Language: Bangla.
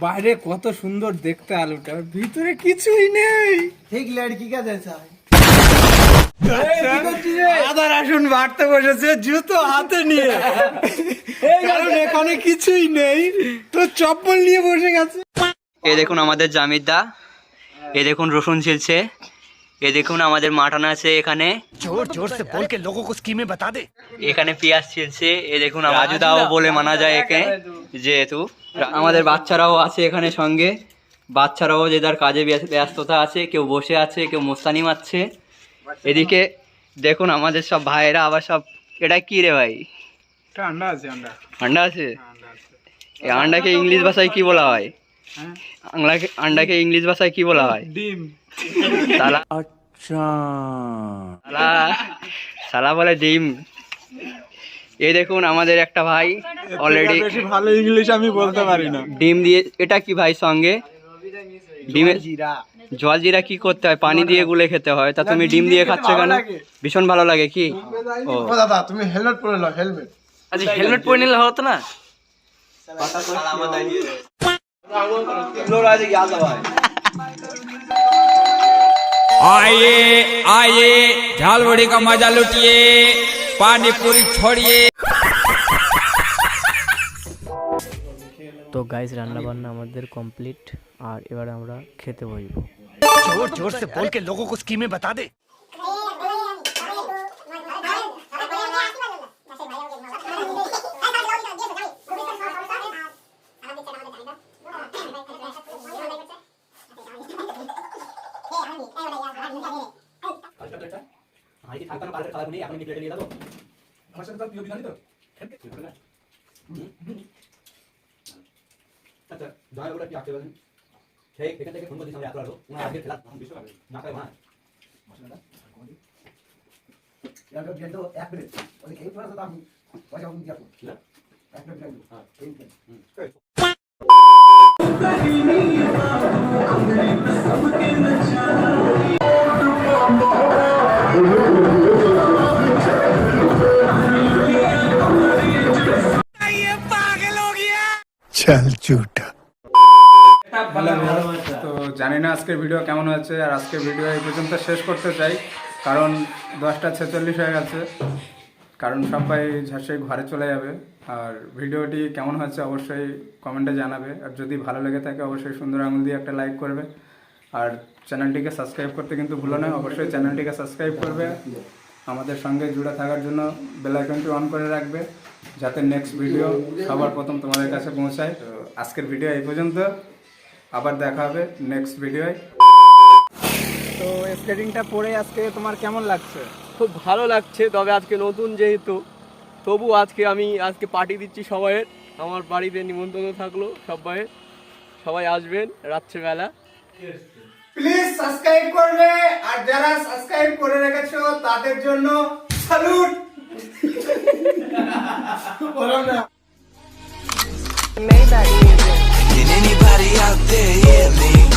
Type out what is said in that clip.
বাইরে কত সুন্দর দেখতে আলুটা ভিতরে কিছুই নেই। ঠিক লড়কি কা আচ্ছা। আদার আসুন বাড়তে বসেছে জুতো হাতে নিয়ে। কারণ এখানে কিছুই নেই তো চপ্পল নিয়ে বসে গেছে। এ দেখুন আমাদের জামিদা এ দেখুন রসুন ছিলছে এ দেখুন আমাদের মাটন আছে এখানে। জোর জোর সে বল কে কো স্কিমে বাতা দে। এখানে পেঁয়াজ ছিলছে এ দেখুন আজু দাও বলে মানা যায় একে। যেহেতু আমাদের বাচ্চারাও আছে এখানে সঙ্গে। বাচ্চারাও যে যার কাজে ব্যস- ব্যস্ততা আছে কেউ বসে আছে কেউ মোস্তানি মারছে। এদিকে দেখুন আমাদের সব ভাইয়েরা আবার সব এটা কি রে ভাই? ঠান্ডা আছে আমরা আন্ডা আছে? এই আন্ডাকে ইংলিশ ভাষায় কি বলা হয়? আংলাকে আন্ডাকে ইংলিশ ভাষায় কি বলা হয়? ডিম। সালা সালা সালা বলে ডিম। এই দেখুন আমাদের একটা ভাই অলরেডি বেশি ভালো ইংলিশ আমি বলতে পারি না ডিম দিয়ে এটা কি ভাই সঙ্গে ডিমে জল জিরা কি করতে হয় পানি দিয়ে গুলে খেতে হয় তা তুমি ডিম দিয়ে খাচ্ছ কেন ভীষণ ভালো লাগে কি ও ও দাদা তুমি হেলমেট পরে নাও হেলমেট আচ্ছা হেলমেট পরে নিলে হতো না आइए आइए झालबड़ी का मजा लुटिए पानी पूरी छोड़िए তো গাইস রান্না বান্না আমাদের কমপ্লিট আর এবারে আমরা খেতে বসবো আমি থাকতাম পাল্টে খাবার নিয়ে আপনি প্লেটে নিয়ে যাব। আমার সাথে তার প্রিয় বিধানই তো। হ্যাঁ, আচ্ছা জয় ওটা কি আসতে পারেন। সেই এখান থেকে ফোন করছি আমরা এত আলো ওনার আজকে খেলা। না খাই ভাই জানি না আজকের ভিডিও কেমন হয়েছে, আর আজকের ভিডিও এই পর্যন্ত শেষ করতে চাই, কারণ দশটা ছেচল্লিশ হয়ে গেছে, কারণ সবাই ঝাঁসে ঘরে চলে যাবে, আর ভিডিওটি কেমন হয়েছে অবশ্যই কমেন্টে জানাবে, আর যদি ভালো লেগে থাকে অবশ্যই সুন্দর আঙুল দিয়ে একটা লাইক করবে, আর চ্যানেলটিকে সাবস্ক্রাইব করতে কিন্তু ভুলো না, অবশ্যই চ্যানেলটিকে সাবস্ক্রাইব করবে আমাদের সঙ্গে জুড়ে থাকার জন্য বেল আইকনটি অন করে রাখবে যাতে নেক্সট ভিডিও সবার প্রথম তোমাদের কাছে পৌঁছায়। তো আজকের ভিডিও এই পর্যন্ত। আবার দেখা হবে নেক্সট ভিডিওয় তো স্কেটিংটা পরে আজকে তোমার কেমন লাগছে? খুব ভালো লাগছে তবে আজকে নতুন যেহেতু তবু আজকে আমি আজকে পার্টি দিচ্ছি সবাইয়ের। আমার বাড়িতে নিমন্ত্রণ থাকল সবাই সবাই আসবেন রাত্রেবেলা। প্লিজ সাবস্ক্রাইব করবে। আর যারা সাবস্ক্রাইব করে রেখেছো তাদের জন্য salute Can anybody out there hear me?